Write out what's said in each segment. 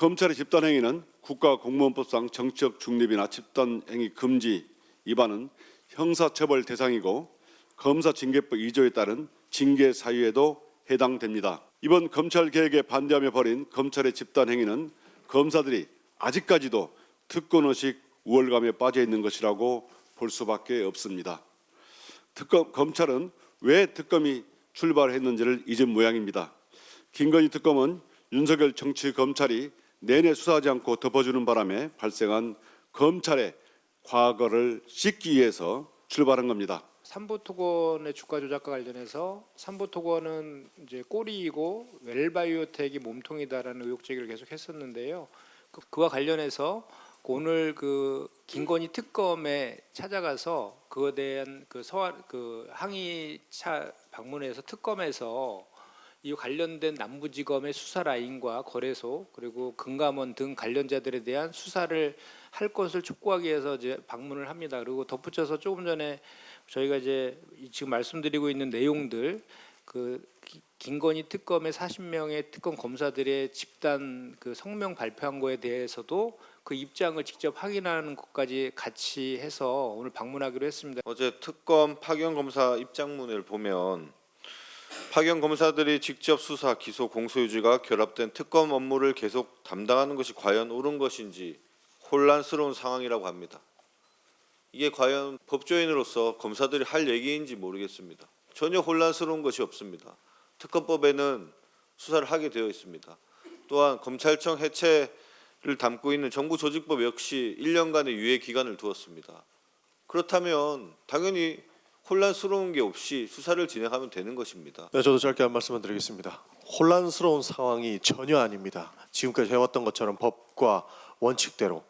검찰의 집단 행위는 국가공무원법상 정치적 중립이나 집단 행위 금지 위반은 형사처벌 대상이고 검사 징계법 2조에 따른 징계 사유에도 해당됩니다. 이번 검찰 개혁에 반대하며 벌인 검찰의 집단 행위는 검사들이 아직까지도 특권 의식 우월감에 빠져 있는 것이라고 볼 수밖에 없습니다. 특검 검찰은 왜 특검이 출발했는지를 잊은 모양입니다. 김건희 특검은 윤석열 정치 검찰이 내내 수사하지 않고 덮어주는 바람에 발생한 검찰의 과거를 씻기 위해서 출발한 겁니다. 삼보토건의 주가 조작과 관련해서 삼보토건은 이제 꼬리이고 웰바이오텍이 몸통이다라는 의혹 제기를 계속 했었는데요. 그- 그와 관련해서 오늘 그 김건희 특검에 찾아가서 그에 대한 그 서한 그 항의차 방문해서 특검에서 이 관련된 남부지검의 수사 라인과 거래소 그리고 금감원 등 관련자들에 대한 수사를 할 것을 촉구하기 위해서 이제 방문을 합니다. 그리고 덧붙여서 조금 전에 저희가 이제 이 지금 말씀드리고 있는 내용들 그 기- 김건희 특검의 40명의 특검 검사들의 집단 그 성명 발표한 거에 대해서도 그 입장을 직접 확인하는 것까지 같이 해서 오늘 방문하기로 했습니다. 어제 특검 파견 검사 입장문을 보면 파견 검사들이 직접 수사, 기소, 공소 유지가 결합된 특검 업무를 계속 담당하는 것이 과연 옳은 것인지 혼란스러운 상황이라고 합니다. 이게 과연 법조인으로서 검사들이 할 얘기인지 모르겠습니다. 전혀 혼란스러운 것이 없습니다. 특검법에는 수사를 하게 되어 있습니다. 또한 검찰청 해체를 담고 있는 정부 조직법 역시 1년간의 유예 기간을 두었습니다. 그렇다면 당연히 혼란스러운 게 없이 수사를 진행하면 되는 것입니다. 네, 저도 짧게 한 말씀을 드리겠습니다. 혼란스러운 상황이 전혀 아닙니다. 지금까지 해왔던 것처럼 법과 원칙대로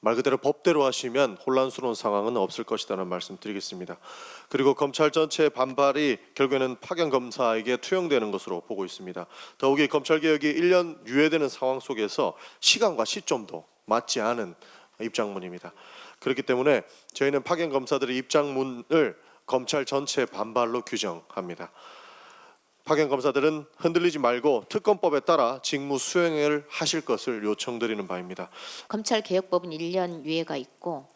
말 그대로 법대로 하시면 혼란스러운 상황은 없을 것이라는 말씀 드리겠습니다. 그리고 검찰 전체의 반발이 결국에는 파견 검사에게 투영되는 것으로 보고 있습니다. 더욱이 검찰 개혁이 1년 유예되는 상황 속에서 시간과 시점도 맞지 않은 입장문입니다. 그렇기 때문에 저희는 파견 검사들의 입장문을 검찰 전체 반발로 규정합니다. 파견 검사들은 흔들리지 말고 특검법에 따라 직무 수행을 하실 것을 요청드리는 바입니다. 검찰 개혁법은 1년 유예가 있고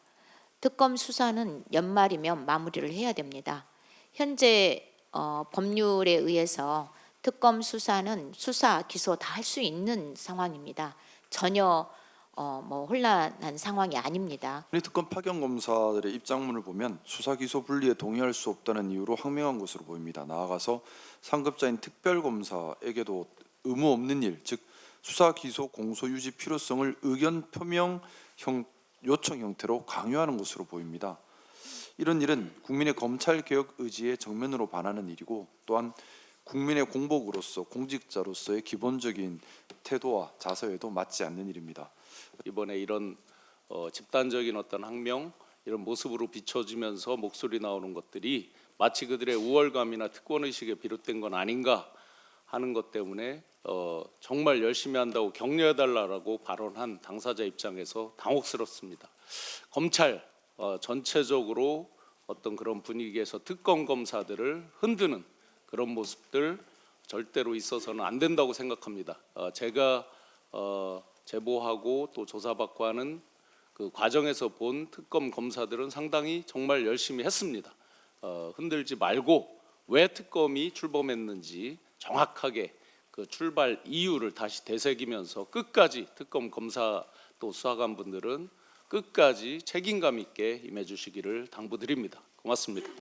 특검 수사는 연말이면 마무리를 해야 됩니다. 현재 어, 법률에 의해서 특검 수사는 수사 기소 다 할 수 있는 상황입니다. 전혀 어, 뭐 혼란한 상황이 아닙니다. 이 특검 파견 검사들의 입장문을 보면 수사 기소 분리에 동의할 수 없다는 이유로 항명한 것으로 보입니다. 나아가서 상급자인 특별 검사에게도 의무 없는 일, 즉 수사 기소 공소 유지 필요성을 의견 표명 형 요청 형태로 강요하는 것으로 보입니다. 이런 일은 국민의 검찰 개혁 의지에 정면으로 반하는 일이고 또한 국민의 공복으로서 공직자로서의 기본적인 태도와 자세에도 맞지 않는 일입니다. 이번에 이런 어, 집단적인 어떤 항명 이런 모습으로 비춰지면서 목소리 나오는 것들이 마치 그들의 우월감이나 특권 의식에 비롯된 건 아닌가 하는 것 때문에 어, 정말 열심히 한다고 격려해 달라라고 발언한 당사자 입장에서 당혹스럽습니다. 검찰 어, 전체적으로 어떤 그런 분위기에서 특검 검사들을 흔드는 그런 모습들 절대로 있어서는 안 된다고 생각합니다. 어, 제가 어, 제보하고 또 조사받고 하는 그 과정에서 본 특검 검사들은 상당히 정말 열심히 했습니다. 어, 흔들지 말고 왜 특검이 출범했는지 정확하게 그 출발 이유를 다시 되새기면서 끝까지 특검 검사 또 수사관 분들은 끝까지 책임감 있게 임해 주시기를 당부드립니다. 고맙습니다.